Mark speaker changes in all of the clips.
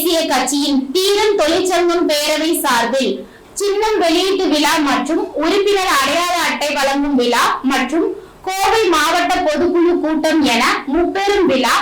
Speaker 1: தேசிய கட்சியின் தீரன் தொழிற்சங்கம் பேரவை சார்பில் சின்னம் வெளியீட்டு விழா மற்றும் உறுப்பினர் அடையாள அட்டை வழங்கும் விழா மற்றும் கோவை மாவட்ட பொதுக்குழு கூட்டம் என முப்பெரும் விழா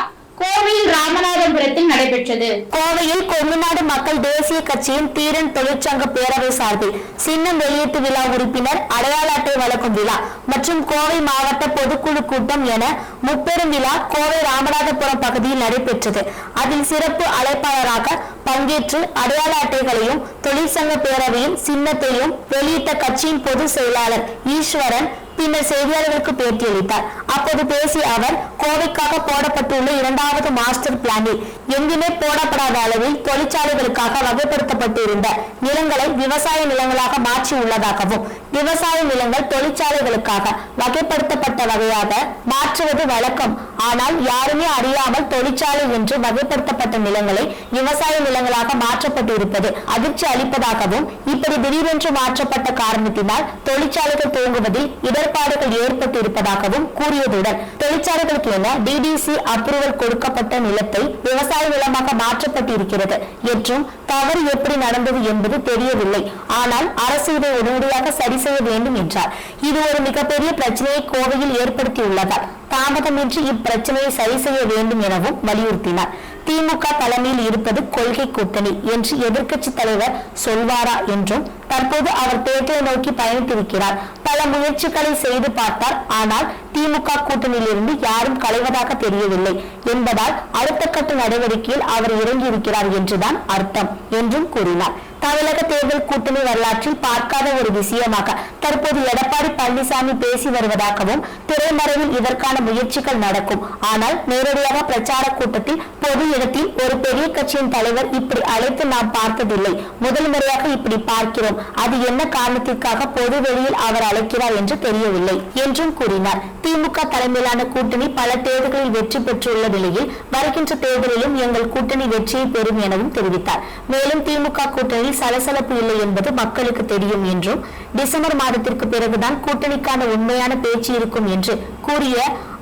Speaker 1: ராமநாதபுரத்தில் நடைபெற்றது.
Speaker 2: கோவையில் கொங்குநாடு மக்கள் தேசிய கட்சியின் தீரன் தொழிற்சங்க பேரவை சார்பில் சின்னம் வெளியீட்டு விழா உறுப்பினர் அடையாள அட்டை வழங்கும் விழா மற்றும் கோவை மாவட்ட பொதுக்குழு கூட்டம் என முப்பெரும் விழா கோவை ராமநாதபுரம் பகுதியில் நடைபெற்றது. அதில் சிறப்பு அழைப்பாளராக பங்கேற்று அடையாள அட்டைகளையும் தொழிற்சங்க பேரவையின் சின்னத்தையும் வெளியிட்ட கட்சியின் பொதுச் செயலாளர் ஈஸ்வரன் பின்னர் செய்தியாளர்களுக்கு பேட்டியளித்தார். அப்போது பேசிய அவர் கோவைக்காக போடப்பட்டுள்ள இரண்டாவது மாஸ்டர் பிளானில் எங்குமே போடப்படாத அளவில் தொழிற்சாலைகளுக்காக வகைப்படுத்தப்பட்டிருந்த நிலங்களை விவசாய நிலங்களாக மாற்றி உள்ளதாகவும் விவசாய நிலங்கள் தொழிற்சாலைகளுக்காக வகைப்படுத்தப்பட்ட வகையாக மாற்றுவது வழக்கம். ஆனால் யாருமே அறியாமல் தொழிற்சாலை என்று வகைப்படுத்தப்பட்ட நிலங்களை விவசாய நிலங்களாக மாற்றப்பட்டிருப்பது அதிர்ச்சி அளிப்பதாகவும் இப்படி திடீரென்று மாற்றப்பட்ட காரணத்தினால் தொழிற்சாலைகள் துவங்குவதில் இடர்பாடுகள் ஏற்பட்டு இருப்பதாகவும் கூறியதுடன் தொழிற்சாலைகளுக்கு என டிடிசி அப்ரூவல் கொடுக்கப்பட்ட நிலத்தை விவசாய நிலமாக மாற்றப்பட்டிருக்கிறது என்றும் தவறு எப்படி நடந்தது என்பது தெரியவில்லை. ஆனால் அரசு இதை உடனடியாக சரி செய்ய வேண்டும் என்றார். இது ஒரு மிகப்பெரிய பிரச்சனையை கோவையில் ஏற்படுத்தியுள்ளதால் தாமதமின்றி இப்பிரச்சனையை சரி செய்ய வேண்டும் எனவும் வலியுறுத்தினார். திமுக தலைமையில் இருப்பது கொள்கை கூட்டணி என்று எதிர்க்கட்சி தலைவர் சொல்வாரா என்றும் தற்போது அவர் தேர்தலை நோக்கி பயணித்திருக்கிறார். பல முயற்சிகளை செய்து பார்த்தார். ஆனால் திமுக கூட்டணியிலிருந்து யாரும் களைவதாக தெரியவில்லை என்பதால் அடுத்த கட்ட நடவடிக்கையில் அவர் இறங்கியிருக்கிறார் என்றுதான் அர்த்தம் என்றும் கூறினார். தமிழக தேர்தல் கூட்டணி வரலாற்றில் பார்க்காத ஒரு விஷயமாக. தற்போது எடப்பாடி பழனிசாமி பேசி வருவதாகவும் திரைமறைவில் இதற்கான முயற்சிகள் நடக்கும். ஆனால் நேரடியாக பிரச்சார கூட்டத்தில் பொது இடத்தில் ஒரு பெரிய கட்சியின் தலைவர் இப்படி அழைத்து நாம் பார்த்ததில்லை. முதல் முறையாக இப்படி பார்க்கிறோம். அது என்ன காரணத்திற்காக பொது வெளியில் அவர் அழைக்கிறார் என்று தெரியவில்லை என்றும் கூறினார். திமுக தலைமையிலான கூட்டணி பல தேர்தல்களில் வெற்றி பெற்றுள்ள நிலையில் வருகின்ற தேர்தலிலும் எங்கள் கூட்டணி வெற்றியை பெறும் எனவும் தெரிவித்தார். மேலும் திமுக கூட்டணியில் சலசலப்பு இல்லை என்பது மக்களுக்கு தெரியும் என்றும் டிசம்பர் மாதத்திற்கு பிறகுதான் கூட்டணிக்கான உண்மையான பேச்சு இருக்கும் என்று கூறிய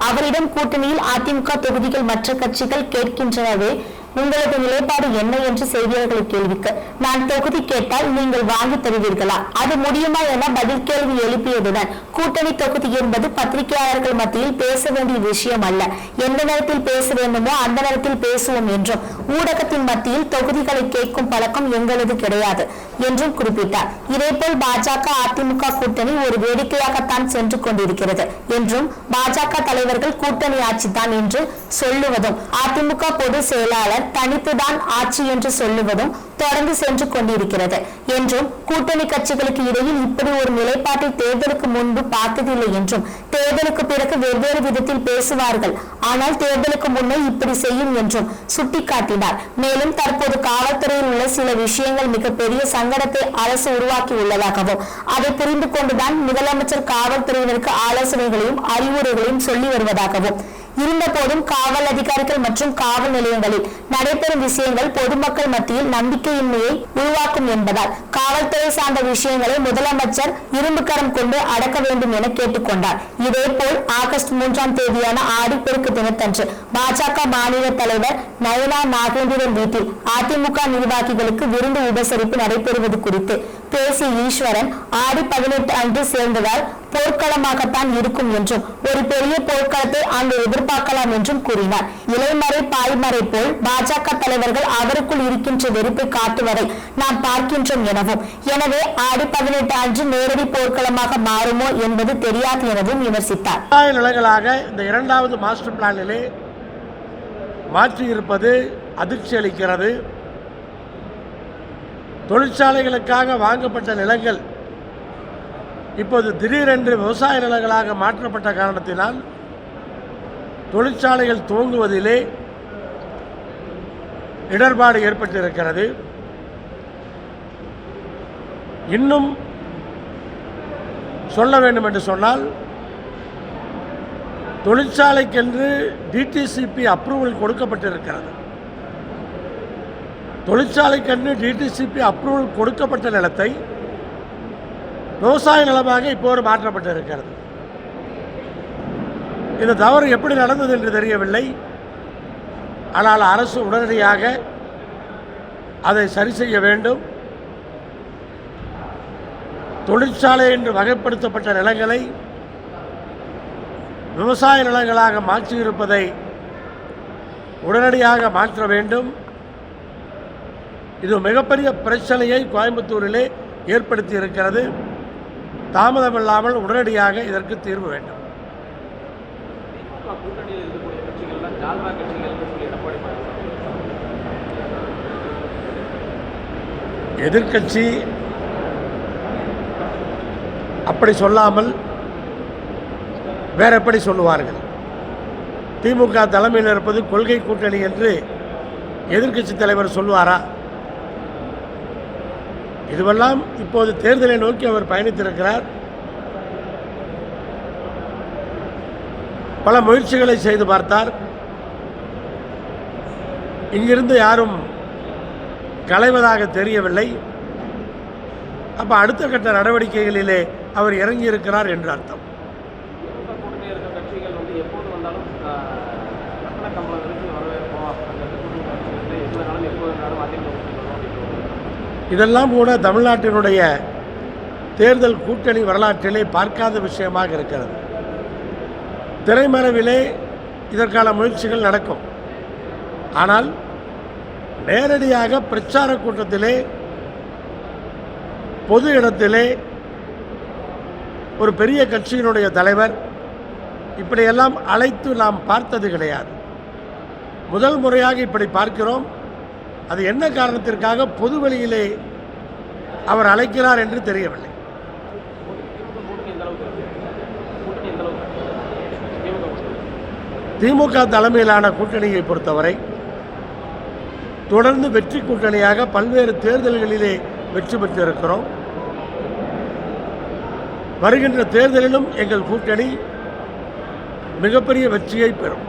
Speaker 2: அவரிடம் கூட்டணியில் அதிமுக தொகுதிகள் மற்ற கட்சிகள் கேட்கின்றனவே உங்களது நிலைப்பாடு என்ன என்று செய்தியாளர்கள் கேள்விக்கு நான் தொகுதி கேட்டால் நீங்கள் வாங்கி தருவீர்களா? அது முடியுமா என பதில் கேள்வி எழுப்பியதுடன் கூட்டணி தொகுதி என்பது பத்திரிகையாளர்கள் மத்தியில் பேச வேண்டிய விஷயம் அல்ல. எந்த நேரத்தில் பேச வேண்டுமோ அந்த நேரத்தில் பேசுவோம் என்றும் ஊடகத்தின் மத்தியில் தொகுதிகளை கேட்கும் பழக்கம் எங்களது கிடையாது என்றும் குறிப்பிட்டார். இதேபோல் பாஜக அதிமுக கூட்டணி ஒரு வேடிக்கையாகத்தான் சென்று கொண்டிருக்கிறது என்றும் பாஜக தலைவர்கள் கூட்டணி ஆட்சிதான் என்று சொல்லுவதும் அதிமுக பொதுச் செயலாளர் தனித்துதான் ஆட்சி என்று சொல்லுவதும் தொடர்ந்து சென்று கொண்டிருக்கிறது. என்றும் கூட்டணி கட்சிகளுக்கு இடையில் இப்படி ஒரு நிலைப்பாட்டை தேர்தலுக்கு முன்பு பார்த்ததில்லை என்றும் தேர்தலுக்கு பிறகு வெவ்வேறு விதத்தில் பேசுவார்கள். ஆனால் தேர்தலுக்கு முன்னே இப்படி செய்யும் என்றும் சுட்டிக்காட்டினார். மேலும் தற்போது காவல்துறையில் உள்ள சில விஷயங்கள் மிகப்பெரிய சங்கடத்தை அரசு உருவாக்கி உள்ளதாகவும் அதை புரிந்து கொண்டுதான் முதலமைச்சர் காவல்துறையினருக்கு ஆலோசனைகளையும் அறிவுரைகளையும் சொல்லி வருவதாகவும் இருந்த போதும் காவல் அதிகாரிகள் மற்றும் காவல் நிலையங்களில் நடைபெறும் விஷயங்கள் பொதுமக்கள் மத்தியில் நம்பிக்கையின்மையை உருவாக்கும் என்பதால் காவல்துறை சார்ந்த விஷயங்களை முதலமைச்சர் இரும்புக்கரம் கொண்டு அடக்க வேண்டும் என கேட்டுக்கொண்டார். இதேபோல் ஆகஸ்ட் மூன்றாம் தேதியான ஆடிப்பெருக்கு தினத்தன்று பாஜக மாநில தலைவர் நயனா நாகேந்திரன் வீட்டில் அதிமுக நிர்வாகிகளுக்கு விருந்து உபசரிப்பு நடைபெறுவது குறித்து பேசிய ஈஸ்வரன் ஆடி பதினெட்டு அன்று சேர்ந்ததால் போர்க்களமாகத்தான் இருக்கும் என்றும் ஒரு பெரிய போர்க்களத்தை அங்கு எதிர்பார்க்கலாம் என்றும் கூறினார். இலைமறை பாய்மறை போல் பாஜக தலைவர்கள் அவருக்குள் இருக்கின்ற வெறுப்பை காட்டுவதை நாம் பார்க்கின்றோம் எனவும் எனவே ஆடி பதினெட்டு அன்று நேரடி போர்க்களமாக மாறுமோ என்பது தெரியாது எனவும் விமர்சித்தார்.
Speaker 3: நிலைகளாக இந்த இரண்டாவது மாஸ்டர் பிளானிலே மாற்றியிருப்பது அதிர்ச்சி அளிக்கிறது. தொழிற்சாலைகளுக்காக வாங்கப்பட்ட நிலங்கள் இப்போது திடீரென்று விவசாய நிலங்களாக மாற்றப்பட்ட காரணத்தினால் தொழிற்சாலைகள் துவங்குவதிலே இடர்பாடு ஏற்பட்டிருக்கிறது. இன்னும் சொல்ல வேண்டும் என்று சொன்னால் தொழிற்சாலைக்கென்று டிடிசிபி அப்ரூவல் கொடுக்கப்பட்டிருக்கிறது. தொழிற்சாலைக்கென்று டிடிசிபி அப்ரூவல் கொடுக்கப்பட்ட நிலத்தை விவசாய நிலமாக இப்போது மாற்றப்பட்டு இருக்கிறது இந்த தவறு எப்படி நடந்தது என்று தெரியவில்லை. ஆனால் அரசு உடனடியாக அதை சரி செய்ய வேண்டும். தொழிற்சாலை என்று வகைப்படுத்தப்பட்ட நிலங்களை விவசாய நிலங்களாக மாற்றியிருப்பதை உடனடியாக மாற்ற வேண்டும். இது மிகப்பெரிய பிரச்சனையை கோயம்புத்தூரிலே ஏற்படுத்தி இருக்கிறது தாமதமில்லாமல் உடனடியாக இதற்கு தீர்வு வேண்டும். எதிர்க்கட்சி அப்படி சொல்லாமல் வேற எப்படி சொல்லுவார்கள்? திமுக தலைமையில் இருப்பது கொள்கை கூட்டணி என்று எதிர்க்கட்சி தலைவர் சொல்வாரா இதுவெல்லாம் இப்போது தேர்தலை நோக்கி அவர் பயணித்திருக்கிறார். பல முயற்சிகளை செய்து பார்த்தார். இங்கிருந்து யாரும் களைவதாக தெரியவில்லை. அப்போ அடுத்த கட்ட நடவடிக்கைகளிலே அவர் இறங்கி இருக்கிறார் என்று அர்த்தம். இதெல்லாம் கூட தமிழ்நாட்டினுடைய தேர்தல் கூட்டணி வரலாற்றிலே பார்க்காத விஷயமாக இருக்கிறது. திரைமறைவிலே இதற்கான முயற்சிகள் நடக்கும். ஆனால் நேரடியாக பிரச்சார கூட்டத்திலே பொது இடத்திலே ஒரு பெரிய கட்சியினுடைய தலைவர் இப்படியெல்லாம் அழைத்து நாம் பார்த்தது கிடையாது. முதல் முறையாக இப்படி பார்க்கிறோம். அது என்ன காரணத்திற்காக பொதுவெளியிலே அவர் அழைக்கிறார் என்று தெரியவில்லை.
Speaker 4: திமுக
Speaker 3: தலைமையிலான கூட்டணியை பொறுத்தவரை தொடர்ந்து வெற்றி கூட்டணியாக பல்வேறு தேர்தல்களிலே வெற்றி பெற்றிருக்கிறோம். வருகின்ற தேர்தலிலும் எங்கள் கூட்டணி மிகப்பெரிய வெற்றியை பெறும்.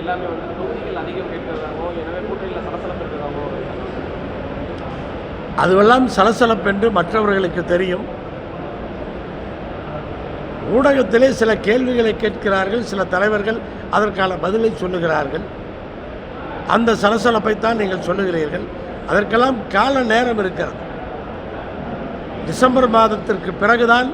Speaker 4: எல்லாமே வந்து தொகுதிகள் அதிகம் கேட்கிறதாகவும் எனவே கூட்டணியில் சலசலப்பு இருக்கிறதாகவும்
Speaker 3: அதுவெல்லாம் சலசலப்பென்று மற்றவர்களுக்கு தெரியும். ஊடகத்திலே சில கேள்விகளை கேட்கிறார்கள் சில தலைவர்கள் அதற்கான பதிலை சொல்லுகிறார்கள். அந்த சலசலப்பைத்தான் நீங்கள் சொல்லுகிறீர்கள். அதற்கெல்லாம் கால நேரம் இருக்கிறது. டிசம்பர் மாதத்திற்கு பிறகுதான்